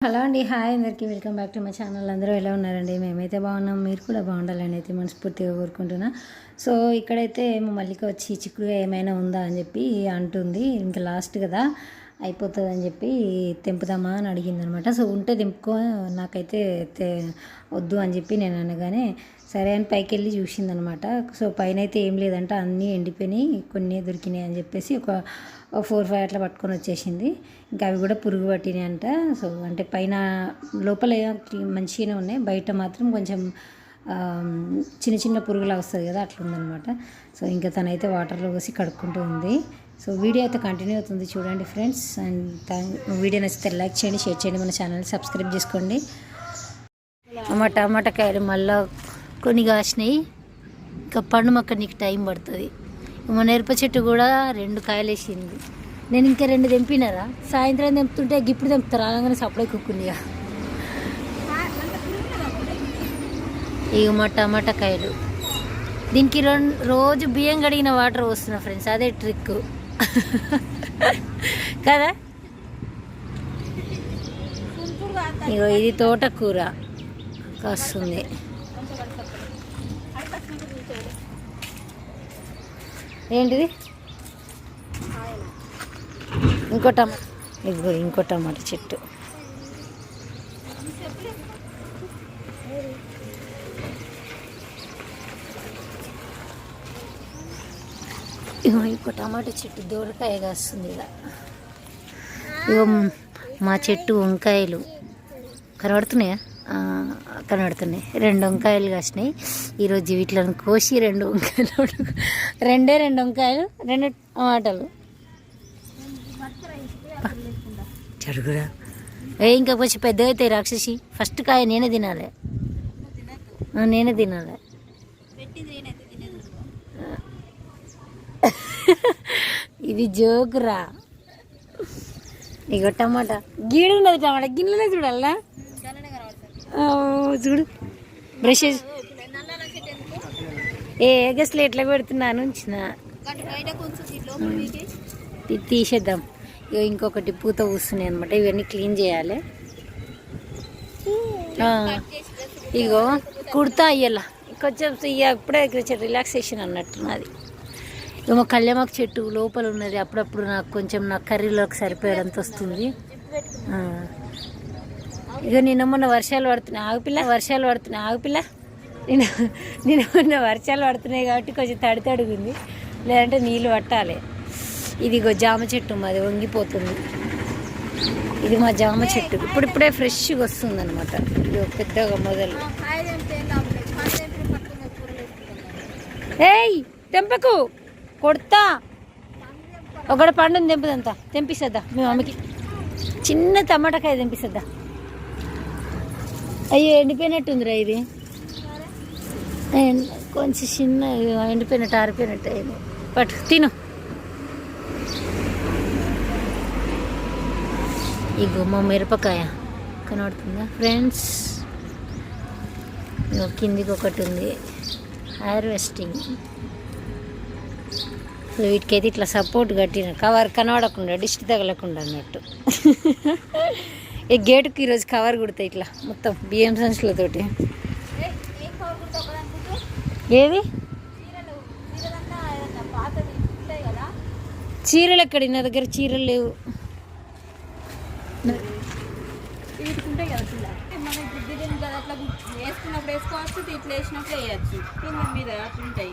Hello అండి hi అందరికీ. Welcome back to my channel. అందరూ ఎలా ఉన్నారండి? మేమైతే బాగున్నాం. మీరు కూడా బాగుండాలని అయితే మనస్ఫూర్తిగా కోరుకుంటున్నా. సో ఇక్కడైతే మా మల్లిక వచ్చి చిక్కుడుగా ఏమైనా ఉందా? అని చెప్పి అంటుంది. ఇంకా లాస్ట్ కదా అయిపోతుంది అని చెప్పి తెంపుదామా అని అడిగింది అనమాట సో ఉంటే తెంపుకో నాకైతే వద్దు అని చెప్పి నేను అనగానే సరే అని పైకి వెళ్ళి చూసిందనమాట. సో పైన అయితే ఏం లేదంట అన్నీ ఎండిపోయినాయి కొన్ని దొరికినాయి అని చెప్పేసి ఒక ఫోర్ ఫైవ్ అట్లా పట్టుకొని వచ్చేసింది. ఇంకా అవి కూడా పురుగు పట్టినాయి అంట సో అంటే పైన లోపల మంచిగానే ఉన్నాయి. బయట మాత్రం కొంచెం చిన్న చిన్న పురుగులా వస్తుంది కదా అట్లా ఉందనమాట. సో ఇంకా తనైతే వాటర్లో పోసి కడుక్కుంటూ ఉంది. సో వీడియో అయితే కంటిన్యూ అవుతుంది చూడండి ఫ్రెండ్స్. అండ్ వీడియో నచ్చితే లైక్ చేయండి షేర్ చేయండి మన ఛానల్ సబ్స్క్రైబ్ చేసుకోండి. టమాటా టమాటా కాయలు మళ్ళీ కొన్ని కాసినాయి. ఇంకా పండు మొక్క నీకు టైం పడుతుంది. మా నేర్ప చెట్టు కూడా రెండు కాయలు వేసింది. నేను ఇంకా రెండు తెంపినారా? సాయంత్రం తెంపుతుంటే ఇప్పుడు తెంపుతారు అలాగనే సప్లై కుక్కునిగా ఇక మా టమాటా కాయలు. దీనికి రెండు రోజు బియ్యం కడిగిన వాటర్ వస్తున్నా ఫ్రెండ్స్ అదే ట్రిక్ కదా? ఇగో ఇది తోటకూర. కాస్తుంది. ఏంటిది? ఇంకో టమా ఇదిగో ఇంకో టమాటా చెట్టు. ఇగో ఇంకో టమాటా చెట్టు దూరకాయ కాస్తుంది ఇలా. ఇగో మా చెట్టు వంకాయలు. కనబడుతున్నాయా? కనబడుతున్నాయి. రెండు వంకాయలు కాసినాయి. ఈరోజు వీటిలను కోసి రెండు వంకాయలు రెండే రెండు వంకాయలు రెండు టమాటాలు. చెడుగురా. ఏ ఇంకా కొంచెం పెద్దగా అవుతాయి రాక్షసి. ఫస్ట్ కాయ నేనే తినాలి. నేనే తినాలి. ఇది జోకురా. ఇగో టమాటా. గీడు ఉన్నది టమాటా. గిన్నెలే చూడాలా చూడు. బ్రష్ ఏ గస్లు ఎట్లా పెడుతున్నాను? ఉంచిన. తీసేద్దాం. ఇగో ఇంకొకటి పూత పూస్తున్నాయి అనమాట ఇవన్నీ క్లీన్ చేయాలి. ఇగో కుడతా అయ్యేలా కొంచెం ఇప్పుడే కొంచెం రిలాక్సేషన్ అన్నట్టు నాది. ఇక కళ్యామాకు చెట్టు లోపల ఉన్నది. అప్పుడప్పుడు నాకు కొంచెం నా కర్రీలోకి సరిపోయేంత వస్తుంది. ఇక నిన్న మొన్న వర్షాలు పడుతున్నాయి. ఆగుపిల్ల వర్షాలు పడుతున్నాయి. ఆగుపిల్ల నిన్న నిన్న మొన్న వర్షాలు పడుతున్నాయి కాబట్టి కొంచెం తడి తడుగుంది. లేదంటే నీళ్ళు పట్టాలి. ఇదిగో జామ చెట్టు మాది వంగిపోతుంది. ఇది మా జామ చెట్టు. ఇప్పుడిప్పుడే ఫ్రెష్గా వస్తుంది అనమాట ఇది పెద్దగా మొదలు. ఏయ్ తెంపకు. కొడతా. ఒకటి పండుని తెంపుదంతా. తెంపిస్తుందా మీ మమ్మీకి? చిన్న టమాటాకాయ తెంపిస్తుందా అయ్యో ఎండిపోయినట్టుందిరా ఇది. కొంచెం చిన్న ఎండిపోయినట్టు ఆరిపోయినట్టు అయింది. పట్టు తిను. ఇగో మా మిరపకాయ కనబడుతుందా ఫ్రెండ్స్? కిందికి ఒకటి ఉంది. హార్వెస్టింగ్. సో వీటికైతే ఇట్లా సపోర్ట్ కట్టిన కవర్ కనబడకుండా డిస్ట్ తగలకుండా అన్నట్టు. ఈ గేటుకి ఈరోజు కవర్ కుడతాయి ఇట్లా మొత్తం బియ్యం సంచులతోటి. ఏవి చీరలు ఎక్కడ? నా దగ్గర చీరలు లేవు. వీటికుంటాయి కదా మనం అట్లా వేసుకున్నప్పుడు వేసుకోవచ్చు ఇట్లా వేసినప్పుడు వేయచ్చు కింద మీద అట్లా ఉంటాయి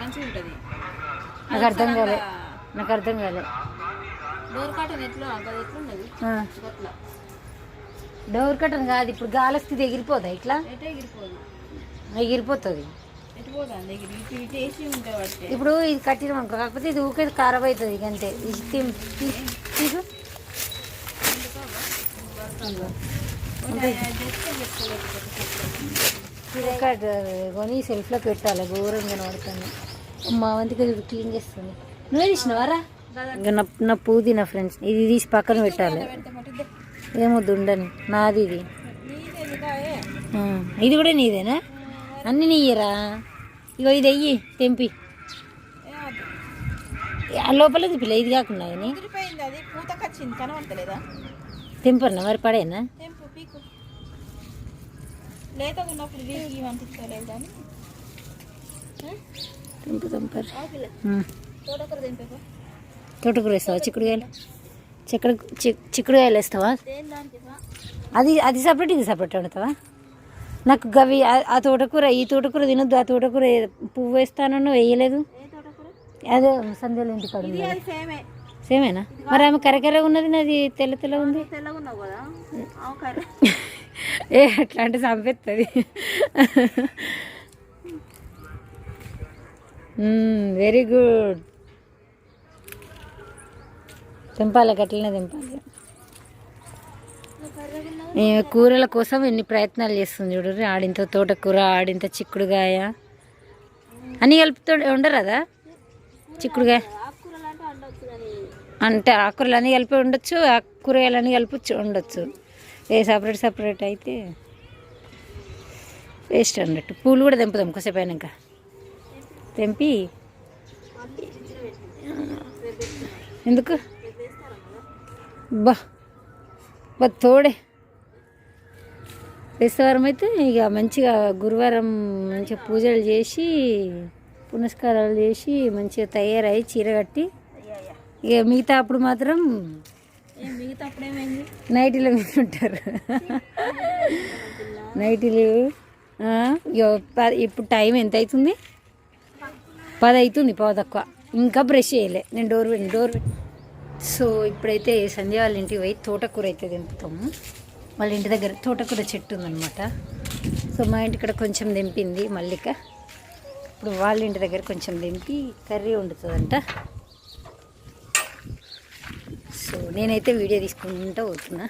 మంచిగా ఉంటుంది నాకు అర్థం కాలే నాకు అర్థం కాలే. డోర్ కాటన్ ఎట్లా? ఎట్లున్నది? డోర్ కట్టను కాదు ఇప్పుడు గాలి వస్తే ఎగిరిపోదా? ఇట్లా ఎగిరిపోతుంది ఇప్పుడు ఇది కట్టినాం అనుకో కాకపోతే ఇది ఊకే ఖరాబ్ అవుతుంది ఇక అంతే. తీసు. కొని సెల్ఫ్లోకి పెట్టాలి ఘోరంగా కనబడుతుంది మా వంతుకి క్లీన్ చేస్తుంది. నువ్వే తీసినవారా ఇంకా నా నా పుదీనా ఫ్రెండ్స్ ఇది తీసి పక్కన పెట్టాలి. ఏమొద్దు ఉండని నాది ఇది. ఇది కూడా నీదేనా? అన్ని నీయరా? ఇగో ఇది అయ్యి తెంపి. ఆ లోపల పిల్ల ఇది కాకుండా కానీ తెంపన్నా మరి పడేనా? తెంపు తెంపరు. తోటకూర వేస్తావా? చిక్కుడుకాయలు? చిక్కుడు చిక్కుడుకాయలు వేస్తావా. అది అది సపరేట్ ఇది సపరేట్ వండుతావా? నాకు గవి ఆ- తోటకూర ఈ తోటకూర తినొద్దు ఆ తోటకూర పువ్వు వేస్తానన్ను వేయలేదు. అదే సంధ్యలో ఇంటి సేమే. సేమేనా? మరి ఆమె కరకర ఉన్నది నాది తెల్ల తెల్ల ఉంది. కదా. ఏ అట్లా అంటే చంపేస్తుంది వెరీ గుడ్ తెంపాలి గట్లనే తెంపాలి. కూరల కోసం ఎన్ని ప్రయత్నాలు చేస్తుంది చూడరు ఆడింత తోటకూర ఆడింత చిక్కుడుగాయ. అన్ని కలుపుతూ ఉండరాదా చిక్కుడుగాయ అంటే ఆకుకూరలు అన్నీ కలిపి ఉండొచ్చు ఆ కూరగాయలు అన్నీ కలిపి ఉండొచ్చు ఏ సపరేట్ సపరేట్ అయితే వేస్ట్ అన్నట్టు. పూలు కూడా తెంపుదాం కొద్దిసేపు అయినాక. తెంపి. ఎందుకు? బా బా తోడే. బేస్తవారం అయితే ఇక మంచిగా గురువారం మంచిగా పూజలు చేసి పునస్కారాలు చేసి మంచిగా తయారై చీర కట్టి. ఇక మిగతా అప్పుడు మాత్రం నైటీల మీద ఉంటారు నైటీలు ప- ఇప్పుడు టైం ఎంత అవుతుంది? పది అవుతుంది పది తక్కువ. ఇంకా బ్రష్ చేయలే. నేను డోర్ డోర్ పెట్టి. సో ఇప్పుడైతే సంధ్య వాళ్ళ ఇంటికి పోయి తోటకూర అయితే దింపుతాము వాళ్ళ ఇంటి దగ్గర తోటకూర చెట్టు ఉందన్నమాట. సో మా ఇంటి ఇక్కడ కొంచెం దింపింది మల్లిక. ఇప్పుడు వాళ్ళ ఇంటి దగ్గర కొంచెం దింపి కర్రీ వండుతుందంట. సో నేనైతే వీడియో తీసుకుంటూ పోతున్నా.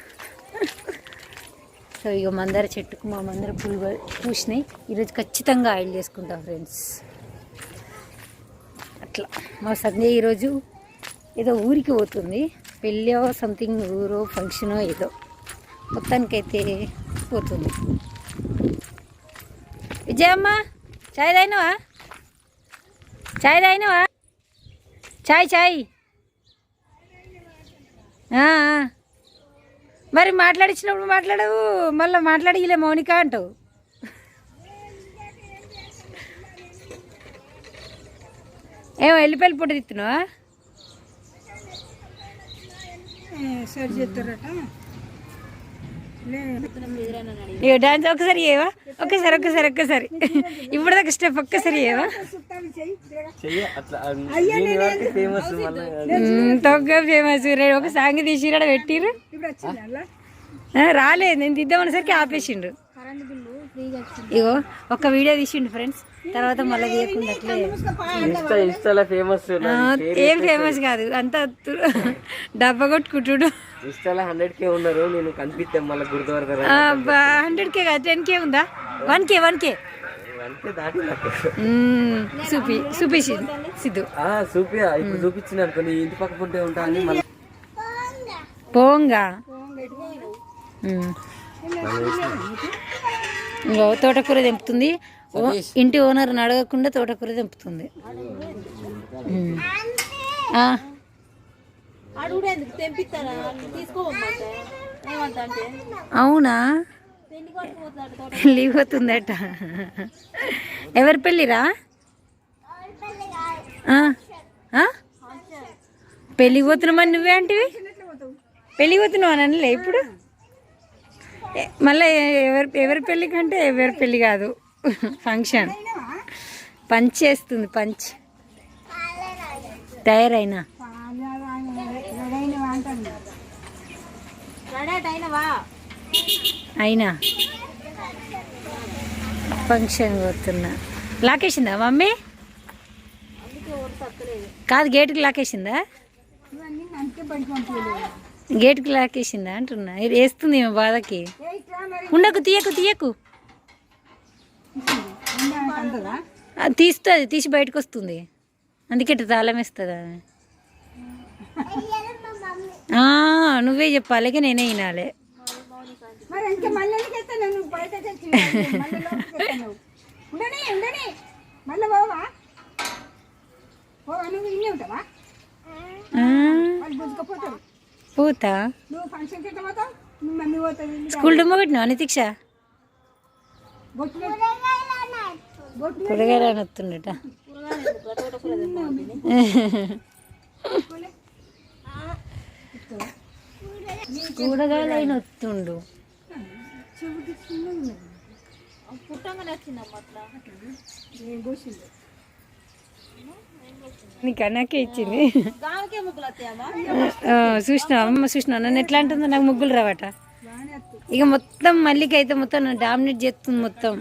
సో ఇక మందార చెట్టుకు మా మందార పూలు పూసినాయి. ఈరోజు ఖచ్చితంగా ఆయిల్ చేసుకుంటాం ఫ్రెండ్స్. అట్లా. మా సంధ్య ఈరోజు ఏదో ఊరికి పోతుంది. పెళ్ళో సంథింగ్ ఊరో ఫంక్షనో ఏదో. మొత్తానికైతే పోతుంది. విజయమ్మ చాయ్ తాగినవా? చాయ్ తాగినవా? చాయ్ చాయ్. మరి మాట్లాడించినప్పుడు మాట్లాడవు మళ్ళీ మాట్లాడిలే మౌనిక అంటావు. ఏమో వెళ్ళిపోయి పొట్టు తిత్తున్నావా? ఇక డాన్స్ ఒకసారి ఏవా ఒక్కసారి ఒక్కసారి ఒక్కసారి. ఇప్పుడు దాకా స్టెప్ ఒక్కసారి ఏవా ఫేమస్ మళ్ళీ తొగ్గ ఫేమస్ ఒక సాంగ్ తీసిరాడ పెట్టిర్రు. ఆ, రాలేదు నేను తీద్దామనేసరికి ఆపేసిండు ఇగో ఒక వీడియో తీసిండు ఫ్రెండ్స్. తర్వాత మళ్ళీ తీయకుండా అట్లే. ఇన్స్టా ఇన్స్టాలో ఫేమస్ ఏం ఫేమస్ కాదు. అంతా డబ్బా కొట్టుకుంటుడు. ఇన్స్టాలో హండ్రెడ్ కే ఉన్నారు. నేను కనిపిస్తే మళ్ళీ గుర్తుపడతారు హండ్రెడ్ కే కాదు టెన్ కే ఉందా? వన్ కే వన్ కే చూపి చూపించి సిద్ధు ఇప్పుడు చూపించిన ఇంటి పక్క ఉంటా అని మళ్ళీ. పోంగా. ఇంకో తోటకూర తెంపుతుంది. ఓ- ఇంటి ఓనర్ని అడగకుండా తోటకూర తెంపుతుంది. అవునా? పెళ్ళి పోతుందట. ఎవరి పెళ్ళిరా? పెళ్ళి పోతున్నామని నువ్వే అంటివి? పెళ్ళి పోతున్నావు అని అనలే ఇప్పుడు? మళ్ళీ ఎవరి ఎవరి పెళ్ళి కంటే ఎవరి పెళ్ళి కాదు. ఫంక్షన్ పంచ్ చేస్తుంది పంచ్ తయారైనా? అయినా? ఫంక్షన్ పోతున్నా. లాకేసిందా మమ్మీ? కాదు గేటుకి లాకేసిందా? గేటుకి లాకేసిందా అంటున్నా. ఇది వేస్తుంది ఈమె బాధకి. ఉండకు తీయకు తీయకు. అది తీస్తుంది తీసి బయటకు వస్తుంది అందుకే తాళం వేస్తుంది? ఆమె నువ్వే చెప్పాలి ఇక నేనే వినాలి. మళ్ళీ పూత? స్కూల్ డుమ్మ కొట్టినావా నితీక్ష? బొట్టు పెట్టు. బొట్టు కూరగాయలు అని వస్తుండట కూరగాయలు అయిన వస్తుండు అట్లా నీకు అన్నాకే ఇచ్చింది. చూసినా అమ్మ చూసినా నన్ను ఎట్లా అంటుందో నాకు ముగ్గులు రావట. ఇక మొత్తం మల్లికి అయితే మొత్తం నన్ను డామినేట్ చేస్తుంది మొత్తం.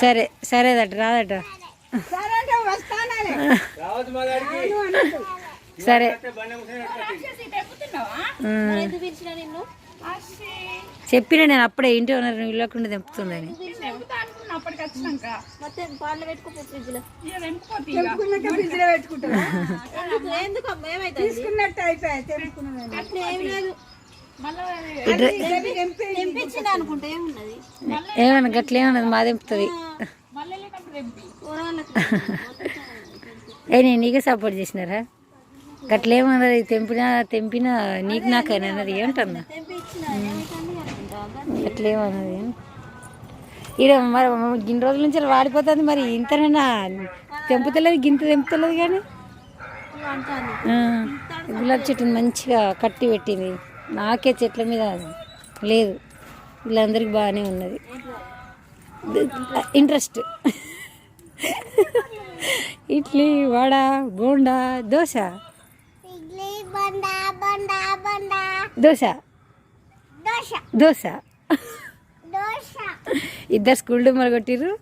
సరే సరేదట రాదట. సరే. చెప్పిన నేను అప్పుడే ఇంటి ఉన్నారు నువ్వు ఇవ్వకుండా తెంపుతుందని మొత్తం పాలు పెట్టుకో ఫ్రిడ్జ్లో తెంపుకున్నాక ఫ్రిడ్జ్లో పెట్టుకుంటావా ఎందుకు ఎందుకు అమ్మ ఏమైతుంది? తీసుకున్నట్టు అయిపోయాయి తెంపుకున్నదని అట్లా ఏమి లేదు. తెంపి తెంపించింది అనుకుంటే ఏమున్నది? ఏమన్నా గట్ల ఏమన్నది మా తెంపుతుంది. కూరగాయలకు ఏ నేను నీకే సపోర్ట్ చేసినారా? గట్ల ఏమన్నది తెంపినా తెంపినా నీకు నాకైనా అన్నది ఏమంటున్నా? తెంపించిన ఏమైతుంది అనుకుంటా గట్ల ఏమన్నది ఈడ మరి గిన్ని రోజుల నుంచి వాడిపోతుంది మరి ఇంతనైనా తెంపుతలేదు గింత తెంపుతలేదు కానీ. గులాబీ చెట్టుని మంచిగా కట్టి పెట్టింది. నాకే చెట్ల మీద లేదు. వీళ్ళందరికీ బాగానే ఉన్నది. ఇంట్రెస్ట్. ఇడ్లీ వడ బోండా. దోశ. దోశ. దోశ. ఇద్దరు స్కూల్ డమ్మలు కొట్టిర్రు.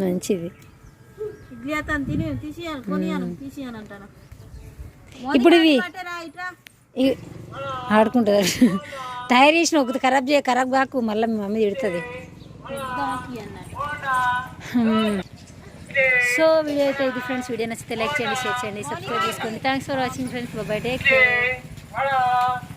మంచిది. ఇప్పుడు ఇవి ఆడుకుంటుంది తయారు చేసిన ఒకటి ఖరాబ్ చేయ ఖరాబ్ కాకు మళ్ళీ మీ మమ్మీ తిడుతుంది. సో వీడియో అయితే ఇది ఫ్రెండ్స్. వీడియో నచ్చితే లైక్ చేయండి షేర్ చేయండి సబ్స్క్రైబ్ చేసుకోండి. Thanks for watching friends bye take care